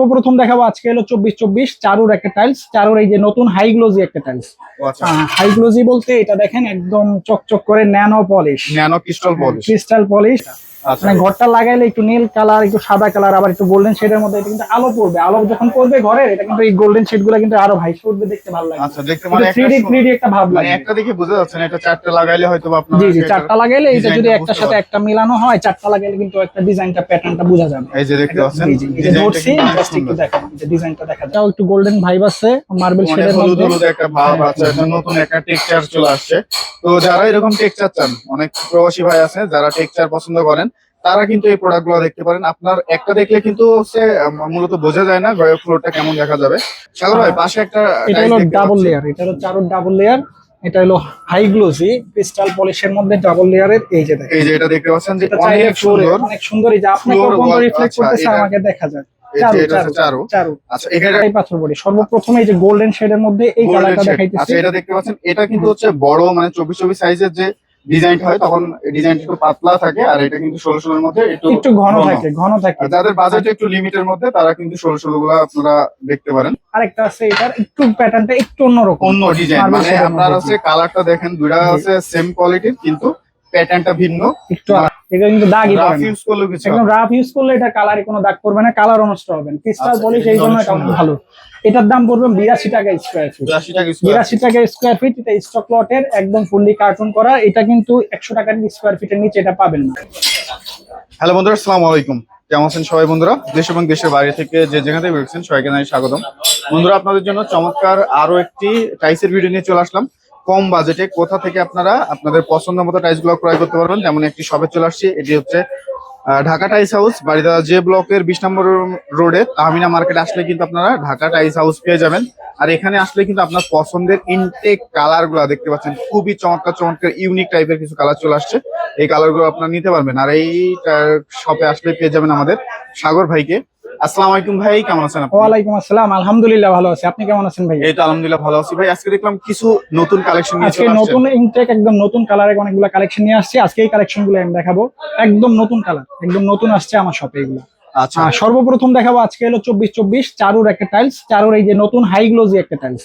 সর্বপ্রথম দেখাবো আজকে হলো চব্বিশ চব্বিশ চারুর একটা টাইলস চারুর এই যে নতুন হাই গ্লোজি একটা টাইলস আচ্ছা। হাই গ্লোজি বলতে এটা দেখেন একদম চকচক করে nano polish nano crystal polish crystal polish মানে ঘরটা লাগাইলে একটু নীল কালার একটু সাদা কালার আবার একটু গোল্ডেন শেডের মধ্যে এটা কিন্তু আলো পড়বে। আলো যখন পড়বে ঘরে এটা কিন্তু এই গোল্ডেন শেডগুলো কিন্তু আরও ভাই উঠবে দেখতে ভালো লাগে আচ্ছা দেখতে মানে একটা থ্রি ডি থ্রি ডি একটা ভাব মানে লাগে একটা দেখে বুঝা যাচ্ছে না এটা চারটে লাগাইলে হয়তো আপনারা জি জি চারটা লাগাইলে এটা যদি একটার সাথে একটা মিলানো হয় চারটা লাগাইলে কিন্তু একটা ডিজাইনটা প্যাটার্নটা বোঝা যাবে। এই যে দেখতে পাচ্ছেন এই যে ডিজাইনটা একটু দেখেন, যে ডিজাইনটা দেখা যায়। একটু গোল্ডেন ভাইব আছে মার্বেল শেডের মধ্যে। হলুদ একটা ভাব আছে নতুন একটা টেক্সচার চলে আসছে। তো যারা এরকম টেক্সচার চান অনেক প্রবাসী ভাই আছে যারা টেক্সচার পছন্দ করেন তারা কিন্তু এই প্রোডাক্টগুলো দেখতে পারেন। আপনার একটা দেখলে কিন্তু হচ্ছে মূলত বোঝা যায় না ঘরের ফ্লোরটা কেমন দেখা যাবে। সাগর ভাই পাশে একটা এটা হলো ডাবল লেয়ার এটা হলো চারোর ডাবল লেয়ার এটা হলো হাই গ্লোসি ক্রিস্টাল পলিশের মধ্যে ডাবল লেয়ারের এই যে দেখেন। এই যে এটা দেখতে পাচ্ছেন যে অনেক সুন্দর অনেক সুন্দর এই যে আপনাকে কোন রিফ্লেক্ট করতেছে আমাকে দেখা যায়। এটা চারু চারু। আচ্ছা এখানে পাথর বডি। সর্বপ্রথমে এই যে গোল্ডেন শেডের মধ্যে এই কালারটা দেখাইতেছি। আচ্ছা এটা দেখতে পাচ্ছেন এটা কিন্তু হচ্ছে বড় মানে চব্বিশ চব্বিশ সাইজের যে ডিজাইন হয় তখন ডিজাইন একটু পাতলা থাকে আর এটা কিন্তু ষোলো ষোলোর মধ্যে একটু একটু ঘন থাকে ঘন থাকে। যাদের বাজেট একটু লিমিটের মধ্যে তারা কিন্তু ষোলো ষোলো গুলো আপনারা দেখতে পারেন। আরেকটা আছে এটার একটু প্যাটার্নটা একটু অন্যরকম। অন্য ডিজাইন মানে আপনার। হচ্ছে কালারটা দেখেন দুইটা। হচ্ছে সেম কোয়ালিটির কিন্তু প্যাটার্নটা ভিন্ন। একটু এটা কিন্তু দাগই পড়ে না। ইউজ করলেও কিছু একদম রাফ ইউজ করলে এটা কালারে কোনো দাগ পড়বে না কালার নষ্ট হবে না। ক্রিস্টাল আচ্ছা, পলিশ এই জন্য ভালো। এটার দাম পড়বে বিরাশি টাকা স্কোয়ার ফিট 82 টাকা স্কোয়ার ফিট এটা স্টক লটের একদম ফুললি কার্টুন করা। এটা কিন্তু একশো টাকার স্কোয়ার ফিটের নিচে এটা পাবেন না। হ্যালো বন্ধুরা আসসালামু আলাইকুম। কেমন আছেন সবাই বন্ধুরা? দেশ এবং দেশের বাইরে থেকে যে যেখান থেকে বেরোচ্ছেন সবাইকে জানাই স্বাগতম। বন্ধুরা আপনাদের জন্য চমৎকার আরও একটি টাইসের ভিডিও নিয়ে চলে আসলাম। কম বাজেটে কোথা থেকে আপনারা আপনাদের পছন্দ মতো টাইসগুলো ক্রয় করতে পারবেন? তেমন একটি শপে চলে আসছি, এটি হচ্ছে ঢাকা টাইস হাউস বাড়িদা যে ব্লকের বিশ নম্বর রোডে, তাহমিনা মার্কেটে আসলে কিন্তু আপনারা ঢাকা টাইস হাউস পেয়ে যাবেন। আর এখানে আসলে কিন্তু আপনার পছন্দের ইনটেক কালারগুলা দেখতে পাচ্ছেন, খুবই চমৎকার চমৎকার ইউনিক টাইপের কিছু কালার চলে আসছে। এই কালারগুলো আপনারা নিতে পারবেন। আর এই শপে আসলে পেয়ে যাবেন আমাদের সাগর ভাইকে। আসসালামু আলাইকুম ভাই কেমন আছেন আপনি? ওয়ালাইকুম আসসালাম আলহামদুলিল্লাহ ভালো আছি। আপনি কেমন আছেন ভাই? এই তো আলহামদুলিল্লাহ ভালো আছি। ভাই আজকে দেখলাম কিছু নতুন কালেকশন নিয়ে আজকে নতুন ইনটেক একদম নতুন কালারে অনেকগুলো কালেকশন নিয়ে আসছে। আজকে এই কালেকশনগুলো আমি দেখাবো। একদম নতুন কালার একদম নতুন আসছে আমার শপে এগুলো। আচ্ছা। সর্বপ্রথম দেখাবো আজকে হলো চব্বিশ চব্বিশ চারুর একটা টাইলস চারুর এই যে নতুন হাই গ্লোজি একটা টাইলস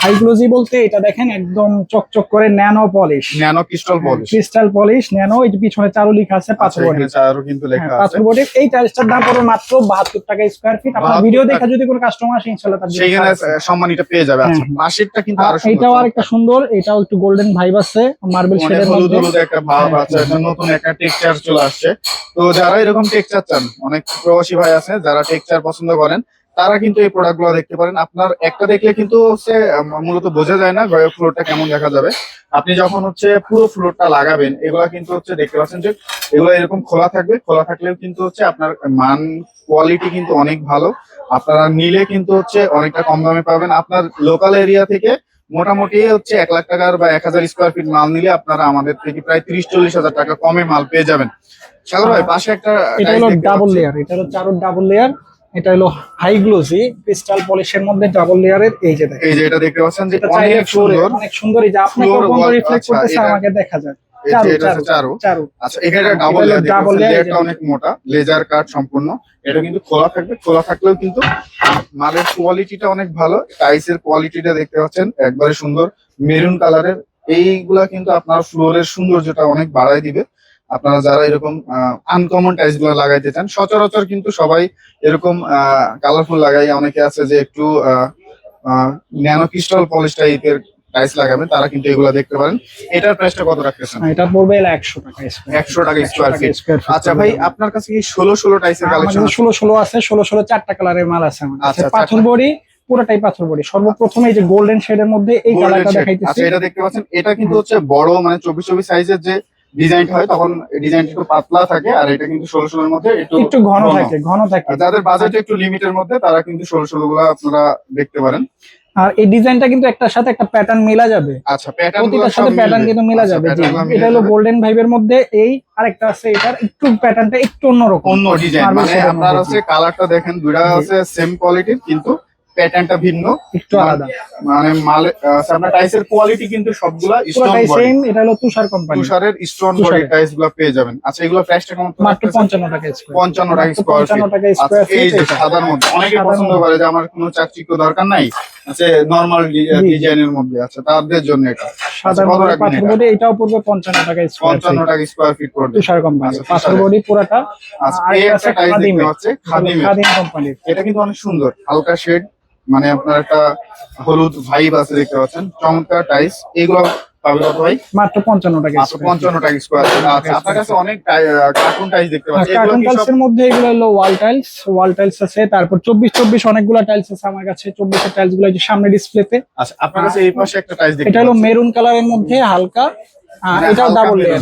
হাই গ্লোজি বলতে এটা দেখেন একদম চকচক করে nano polish nano crystal polish crystal polish nano এই যে পিছনে চারু লেখা আছে আচ্ছা পাথর বডি। এখানে কিন্তু লেখা আছে। পাথর বডি। এই টাইলসটার দাম পড়বে মাত্র বাহাত্তর টাকা স্কোয়ার ফিট আপনার ভিডিও। দেখে যদি কোনো কাস্টমার আসে ইনশাল্লাহ তার আছে। সম্মানিটা পেয়ে যাবে। আচ্ছা হ্যাঁ। পাশেরটা কিন্তু আরও সুন্দর এটাও আরেকটা সুন্দর এটাও একটু গোল্ডেন ভাইব আছে মার্বেল শেডের মধ্যে। হলুদ একটা ভাব আছে নতুন একটা টেক্সচার চলে আসছে। তো যারা এরকম টেক্সচার চান অনেক প্রবাসী ভাই আছে যারা টেক্সচার পছন্দ করেন, তারা কিন্তু এই প্রোডাক্টগুলো দেখতে পারেন। আপনার একটা দেখলে কিন্তু হচ্ছে মূলত বোঝা যায় না ঘরের ফ্লোরটা কেমন দেখা যাবে। আপনি যখন হচ্ছে পুরো ফ্লোরটা লাগাবেন, এগুলা কিন্তু হচ্ছে দেখতে পাচ্ছেন যে এগুলো এরকম খোলা থাকবে। খোলা থাকলেও কিন্তু হচ্ছে আপনার মান কোয়ালিটি কিন্তু অনেক ভালো। আপনারা নিলে কিন্তু হচ্ছে অনেকটা কম দামে পাবেন। আপনার লোকাল এরিয়া থেকে মোটামুটি হচ্ছে এক লাখ টাকার বা এক হাজার স্কোয়ার ফিট মাল নিলে আপনারা আমাদের থেকে প্রায় তিরিশ চল্লিশ হাজার টাকা কমে মাল পেয়ে যাবেন। সাগর ভাই পাশে একটা এটা হলো ডাবল লেয়ার এটা হলো চারুর ডাবল লেয়ার এটা হলো হাই গ্লোসি ক্রিস্টাল পলিশের মধ্যে ডাবল লেয়ারের এই যে এই যে এটা দেখতে পাচ্ছেন যে অনেক সুন্দর অনেক সুন্দর এই যে আপনাকে রিফ্লেক্ট করতেছে আমাকে দেখা যায়। এটা আচ্ছা ডাবল লেয়ারটা অনেক মোটা লেজার কাট সম্পূর্ণ। এটা কিন্তু খোলা থাকবে খোলা থাকলেও কিন্তু মালের কোয়ালিটিটা অনেক ভালো। টাইসের কোয়ালিটিটা দেখতে পাচ্ছেন একবারে সুন্দর। মেরুন কালারের এইগুলা কিন্তু আপনার ফ্লোরের সৌন্দর্যটা অনেক বাড়ায় দিবে। আপনারা যারা এরকম আনকমন টাইলসগুলো লাগাইতে চান সচরাচর কিন্তু সবাই এরকম কালারফুল লাগাই। অনেকে আছে যে একটু ন্যানো ক্রিস্টাল পলিশ টাইপের টাইলস লাগাবেন তারা কিন্তু এগুলা দেখতে পারেন। এটার প্রাইসটা কত রাখতেছেন? হ্যাঁ, এটা পড়বে এলো একশো টাকা square একশো টাকা feet। স্কোয়ার ফিট আচ্ছা ভাই আপনার কাছে কি ষোলো ষোলো টাইসের কালেকশন আমাদের ষোলো ষোলো আছে ষোলো ষোলো চারটা কালারের মাল আছে আমার আচ্ছা, পাথর বডি পুরোটাই পাথর বডি। সর্বপ্রথমে এই যে গোল্ডেন শেডের মধ্যে এই কালারটা দেখাইতেছি। আচ্ছা এটা দেখতে পাচ্ছেন। এটা কিন্তু হচ্ছে বড় মানে চব্বিশ চব্বিশ সাইজের যে ডিজাইন হয় তখন ডিজাইন একটু পাতলা থাকে আর এটা কিন্তু ষোলো ষোলোর মধ্যে একটু একটু ঘন থাকে ঘন থাকে। যাদের বাজেট একটু লিমিটের মধ্যে তারা কিন্তু ষোলো ষোলো গুলো আপনারা দেখতে পারেন। আর এই ডিজাইনটা কিন্তু একটার সাথে একটা প্যাটার্ন মেলা যাবে। আচ্ছা প্যাটার্ন প্রতিটার সাথে প্যাটার্ন কিন্তু মেলা যাবে জি। এটা হলো গোল্ডেন ভাইবের মধ্যে এই আরেকটা আছে এটার একটু প্যাটার্নটা একটু অন্যরকম। অন্য ডিজাইন মানে আপনার হচ্ছে কালারটা দেখেন দুইটা। আছে সেম কোয়ালিটির কিন্তু প্যাটার্নটা ভিন্ন। একটু আলাদা। মানে মালে আচ্ছা, আপনার টাইসের কোয়ালিটি কিন্তু সবগুলা স্টোন বডি সেম এটা হলো তুষার কোম্পানি তুষারের স্টোন বডি তুষারের। টাইসগুলো পেয়ে যাবেন। আচ্ছা এগুলো প্রাইসটা কেমন মাত্র পঞ্চান্ন টাকা স্কোয়ার পঞ্চান্ন টাকা মাত্র স্কোয়ার 55 টাকা আচ্ছা স্কোয়ার এই যে সাদার মধ্যে। অনেকে পছন্দ করে যে আমার কোনো চাকচিক্য দরকার নাই। আছে নর্মাল। ডিজাইনের মধ্যে আছে তাদের জন্য এটা সাদা আচ্ছা, পাথর বডি এটাও পড়বে পঞ্চান্ন টাকা স্কয়ার পঞ্চান্ন টাকা স্কোয়ার ফিট পড়বে। তুষার কোম্পানি আচ্ছা, পাথর বডি পুরাটা। আচ্ছা, এই একটা আছে টাইস দেখতে খাদিমের পাচ্ছে, খাদিম। কোম্পানি এটা কিন্তু অনেক সুন্দর হালকা শেড মানে আপনার একটা হলুদ ভাইব আছে দেখতে পাচ্ছেন চমৎকার টাইস এগুলো পাবে কত ভাই? মাত্র পঞ্চান্ন টাকা আচ্ছা পঞ্চান্ন টাকা স্কোয়ার আচ্ছা আপনার কাছে অনেক কার্টুন টাইস দেখতে পাচ্ছি। এগুলো কার্টুন টাইলস এর মধ্যে এগুলো হলো ওয়াল টাইলস ওয়াল টাইলস আছে। তারপর চব্বিশ চব্বিশ অনেকগুলো টাইলস আছে আমার কাছে। টাইলসগুলো যে সামনে ডিসপ্লেতে আচ্ছা আপনার কাছে এই পাশে একটা টাইস দেখতে এটা হলো মেরুন কালারের মধ্যে হালকা। মানে এটাও ডাবল layer,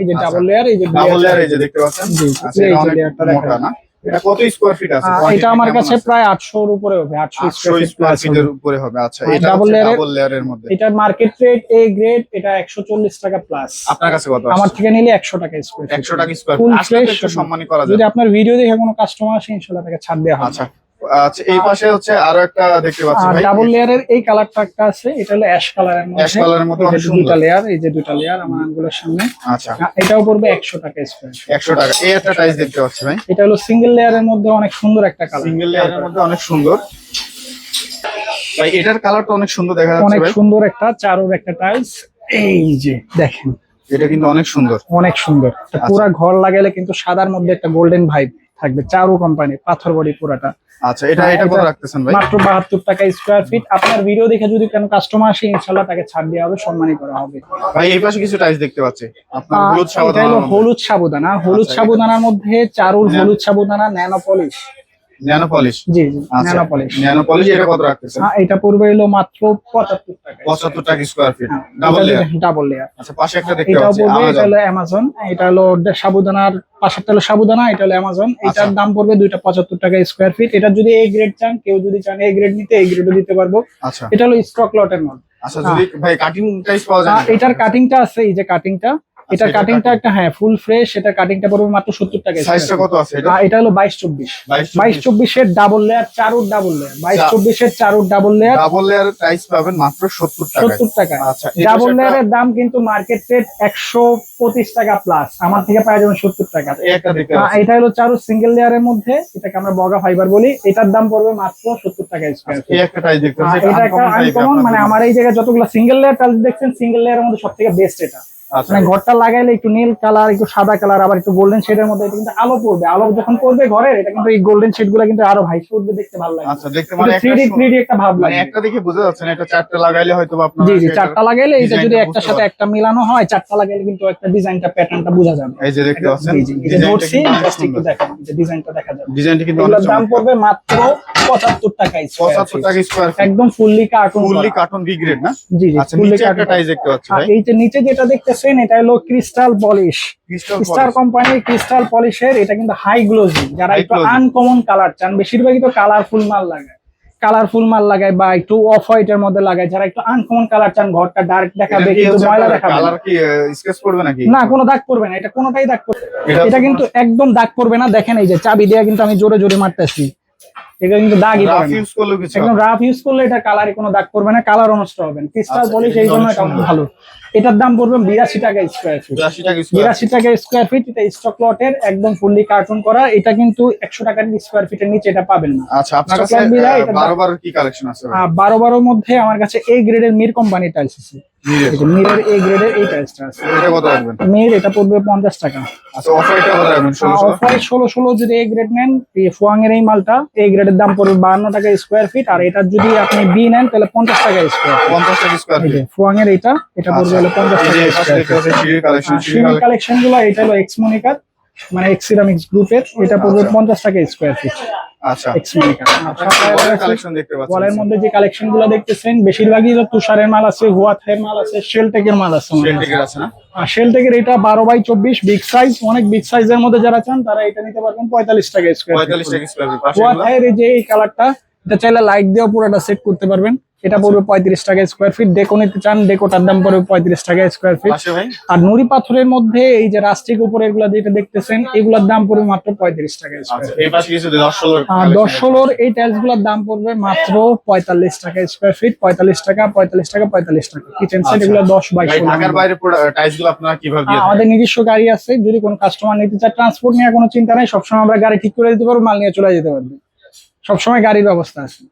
এই যে। ডাবল লেয়ার এই যে ডাবল লেয়ার এই যে দেখতে পাচ্ছেন। জি, এই যে অনেক মোটা না? এটা কত স্কয়ার ফিট আছে? এটা আমার কাছে প্রায় প্রায় আটশোর উপরে হবে আটশো 800 স্কোয়ার ফিটের উপরে হবে আচ্ছা এটা ডাবল লেয়ারের মধ্যে। এটা মার্কেট রেট এ গ্রেড এটা একশো চল্লিশ টাকা প্লাস আপনার কাছে কত আমার থেকে নিলে একশো টাকা স্কোয়ার 100 টাকা স্কোয়ার আসলে একটু। সম্মানী করা যদি আপনার ভিডিও দেখে কোনো কাস্টমার আসে ইনশাল্লাহ তাকে ছাড় দেওয়া হবে। আচ্ছা। আচ্ছা এই পাশে হচ্ছে আরও একটা দেখতে পাচ্ছি ভাই। ডাবল লেয়ারের এই কালারটা একটা আছে এটা হলো অ্যাশ কালারের মধ্যে। Colour এর মধ্যে অনেক সুন্দর। দুটা লেয়ার এই যে দুটা লেয়ার আমার আঙ্গুলের সামনে। আচ্ছা। এটাও পড়বে একশো টাকা স্কোয়ার একশো টাকা। এই একটা টাইস দেখতে পাচ্ছি ভাই। এটা হলো সিঙ্গেল লেয়ারের মধ্যে অনেক সুন্দর একটা কালার সিঙ্গেল লেয়ারের মধ্যে অনেক সুন্দর। ভাই এটার কালারটা অনেক সুন্দর দেখা যাচ্ছে অনেক সুন্দর একটা চারুর একটা টাইলস এই যে দেখেন। এটা কিন্তু অনেক সুন্দর। অনেক সুন্দর। এটা পুরা ঘর লাগাইলে কিন্তু সাদার মধ্যে একটা গোল্ডেন ভাইব থাকবে। চারু কোম্পানি পাথর বডি পুরাটা। আচ্ছা এটা হ্যাঁ, এটা কত রাখতেছেন ভাই? মাত্র বাহাত্তর টাকা স্কয়ার ফিট আপনার ভিডিও দেখে যদি কোনো কাস্টমার আসে ইনশাআল্লাহ তাকে ছাড় দেওয়া হবে সম্মানী করা হবে। ভাই এই পাশে কিছু টাইস দেখতে পাচ্ছি। আপনার হলুদ সাবুদানা হলুদ সাবুদানা হলুদ আচ্ছা, সাবুদানার মধ্যে চারুর হলুদ সাবুদানা ন্যানো পলিশ ন্যানো পলিশ জি জি আচ্ছা ন্যানো পলিশ ন্যানো পলিশ এটা কত রাখতেছেন এটা পড়বে হলো মাত্র পঁচাত্তর টাকা। পঁচাত্তর টাকা square feet double layer double layer আচ্ছা পাশে একটা দেখতে এটা হলো অ্যামাজন এটা হলো ডে- সাবুদানার পাশেরটা হলো সাবুদানা এটা হলো অ্যামাজন এটার আচ্ছা। দাম পড়বে দুইটা পঁচাত্তর টাকা স্কোয়ার ফিট এটা যদি এই গ্রেড চান কেউ যদি চান এই গ্রেড নিতে এই গ্রেডও দিতে পারব। আচ্ছা। এটা হলো স্টক লটের মধ্যে আচ্ছা যদি ভাই কাটিং টাইস পাওয়া যায় এটার কাটিংটা আছে এই যে কাটিংটা এটার এটার কাটিংটা একটা হ্যাঁ ফুল ফ্রেশ এটার কাটিংটা পড়বে মাত্র সত্তর টাকা সাইজটা কত আছে এটা? এটা হলো বাইশ চব্বিশ 22 বাইশ চব্বিশের ডাবল লেয়ার চারুর ডাবল লেয়ার বাইশ চা- চব্বিশের চারুর double layer double layer tiles পাবেন মাত্র সত্তর টাকা সত্তর টাকা আচ্ছা ডাবল লেয়ারের দাম কিন্তু মার্কেট রেট একশো পঁচিশ টাকা প্লাস আমার থেকে পাওয়া যাবেন সত্তর টাকা। পাচ্ছি এটা হলো চারু সিঙ্গেল লেয়ারের মধ্যে এটাকে আমরা বগা ফাইবার বলি। এটার দাম পড়বে মাত্র সত্তর টাকা স্কোয়ার একটা টাইস দেখতে এটা একটা আনকমন মানে আমার এই জায়গায় যতগুলো সিঙ্গেল লেয়ার টাইলস দেখছেন সিঙ্গেল লেয়ারের মধ্যে সব থেকে বেস্ট এটা। আচ্ছা মানে ঘরটা লাগাইলে একটু নীল কালার একটু সাদা কালার আবার একটু গোল্ডেন শেডের মধ্যে এটা কিন্তু আলো পড়বে। আলো যখন পড়বে ঘরের এটা কিন্তু এই গোল্ডেন শেডগুলো কিন্তু আরও ভাইস উঠবে দেখতে ভালো লাগে আচ্ছা দেখতে মানে থ্রি একটা ডি সু- থ্রি ডি একটা ভাব মানে লাগে একটা দেখে বোঝা যাচ্ছে না এটা চারটা লাগাইলে হয়তো আপনার জি জি চারটা লাগাইলে এটা যদি একটার সাথে একটা মিলানো হয় চারটা লাগাইলে কিন্তু একটা ডিজাইনটা প্যাটার্নটা বোঝা যাবে। এই যে দেখতে পাচ্ছেন জি, জি, এটা ডিজাইনটা ধরছি, একটু দেখেন, ডিজাইনটা দেখা যাবে। ডিজাইনটা কিন্তু অনেক দাম। পড়বে মাত্র পঁচাত্তর টাকা square পঁচাত্তর। টাকা স্কোয়ার একদম fully carton fully carton B grade না? জি জি আচ্ছা নিচে একটা টাইস দেখতে পাচ্ছি ভাই। এই যে নিচে যেটা দেখতেছেন এটা হলো ক্রিস্টাল পলিশ স্টার কোম্পানির ক্রিস্টাল পলিশের এটা কিন্তু হাই গ্লোজি যারা একটু আনকমন কালার চান বেশিরভাগই তো কালারফুল মাল লাগায়। কালারফুল মাল লাগায় বা একটু অফ হোয়াইট এর মধ্যে লাগায়। যারা একটু আনকমন কালার চান ঘরটা ডার্ক দেখাবে কিন্তু ময়লা দেখাবে কালার না। কি স্কেচ করবে নাকি? না কোনো দাগ পড়বে না। এটা কোনোটাই দাগ পড়বে এটা এটা কিন্তু একদম দাগ পড়বে না। দেখেন এই যে চাবি দেয়া কিন্তু আমি জোরে জোরে মারতেছি। এটা কিন্তু দাগই পড়বে না। ইউজ করলেও কিছু একদম রাফ ইউজ করলে এটা কালারে কোনো দাগ পড়বে না কালার নষ্ট হবে না। ক্রিস্টাল আচ্ছা, পলিশ এই জন্য ভালো। এটার দাম পড়বে বিরাশি টাকা স্কোয়ার ফিট 82 টাকা স্কোয়ার বিরাশি টাকা স্কোয়ার ফিট এটা স্টক লটের একদম ফুললি কার্টুন করা। এটা কিন্তু একশো টাকার স্কোয়ার ফিটের নিচে এটা পাবেন না। আচ্ছা আপনার কাছে Stockland বিলাই এটা বারো বারো কি কালেকশন আছে ভাই? আহ, বারো মধ্যে আমার কাছে এই গ্রেডের মির কোম্পানির টাইলস আছে। মিরের এই গ্রেডের এই টাইলসটা আছে। এটা কত রাখবেন? মির এটা পড়বে পঞ্চাশ টাকা। আচ্ছা অফার এটা কত রাখবেন যদি এ গ্রেড নেন এই ফুয়াং এর এই মালটা এ গ্রেডের দাম পড়বে বাহান্ন টাকা স্কোয়ার ফিট আর এটার যদি আপনি বি নেন তাহলে পঞ্চাশ টাকা স্কোয়ার ফিট পঞ্চাশ টাকা স্কোয়ার ফিট ফুয়াং এর এটা এটা পড়বে হলো পঞ্চাশ টাকা স্কোয়ার ফিট কালেকশন কালেকশনগুলো এটা হলো এক্স মনিকার মানে এক্স সিরামিক্স গ্রুপের এটা পড়বে আচ্ছা। পঞ্চাশ টাকা স্কোয়ার ফিট আচ্ছা। ওয়ালের মধ্যে যে কালেকশনগুলো দেখতেছেন বেশিরভাগই তুষারের মাল আছে হুয়াথের মাল আছে শেলটেকের মাল আছে শেলটেকের এটা বারো বাই চব্বিশ বিগ সাইজ অনেক বিগ সাইজের মধ্যে যারা চান তারা এটা নিতে পারবেন পঁয়তাল্লিশ টাকা স্কোয়ার? হুয়াথের যে এই কালারটা এটা চাইলে লাইট দিয়েও পুরোটা সেট করতে পারবেন। এটা পড়বে পঁয়ত্রিশ টাকা স্কোয়ার ফিট ডেকো নিতে চান ডেকোটার দাম পড়বে পঁয়ত্রিশ টাকা স্কোয়ার ফিট আর নুড়ি পাথরের মধ্যে এই যে রাস্টিক উপরে এগুলা যেটা দেখতেছেন এগুলোর দাম পড়বে মাত্র পঁয়ত্রিশ টাকা আচ্ছা দশ আর দশ ষোলোর এই টাইলসগুলোর দাম পড়বে মাত্র পঁয়তাল্লিশ টাকা স্কোয়ার ফিট পঁয়তাল্লিশ টাকা পঁয়তাল্লিশ টাকা পঁয়তাল্লিশ টাকা। কিচেন সেট আচ্ছা। এগুলো দশ বাই ভাই ষোলো ঢাকার বাইরে টাইলসগুলো আপনারা কীভাবে দিয়ে থাকেন? আমাদের নিজস্ব গাড়ি আছে। যদি কোনো কাস্টমার নিতে চায় ট্রান্সপোর্ট নিয়ে কোনো চিন্তা নাই। সবসময় আমরা গাড়ি ঠিক করে দিতে পারব মাল নিয়ে চলে যেতে পারবে। সবসময় গাড়ির ব্যবস্থা আছে।